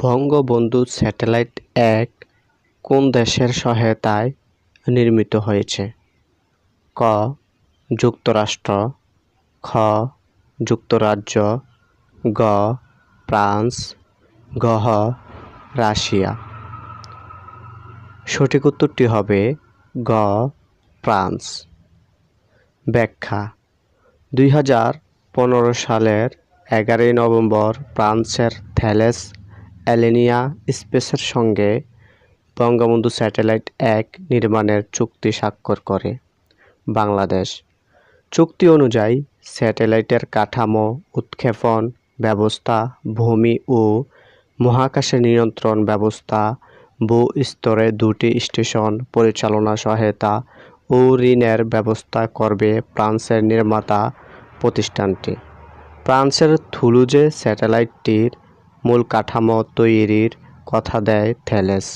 Bangabandhu satellite এক কোন দেশের সহায়তায় নির্মিত হয়েছে? ক. যুক্তরাষ্ট্র। খ. যুক্তরাজ্য। গ. ফ্রান্স। গহ রাশিয়া। সঠিক উত্তরটি হবে গ. ফ্রান্স। ব্যাখ্যা। দুই হাজার পনেরো সালের এগারোই নভেম্বর ফ্রান্সের থ্যালেস অ্যালেনিয়া স্পেসের সঙ্গে বঙ্গবন্ধু স্যাটেলাইট এক নির্মাণের চুক্তি স্বাক্ষর করে বাংলাদেশ। চুক্তি অনুযায়ী স্যাটেলাইটের কাঠামো, উৎক্ষেপণ ব্যবস্থা, ভূমি ও মহাকাশে নিয়ন্ত্রণ ব্যবস্থা, ভূ স্তরে দুটি স্টেশন পরিচালনা সহায়তা ও ঋণের ব্যবস্থা করবে ফ্রান্সের নির্মাতা প্রতিষ্ঠানটি। ফ্রান্সের থুলুজে স্যাটেলাইটটির মূল কাঠামো তৈরির কথা দেয় থ্যালেস।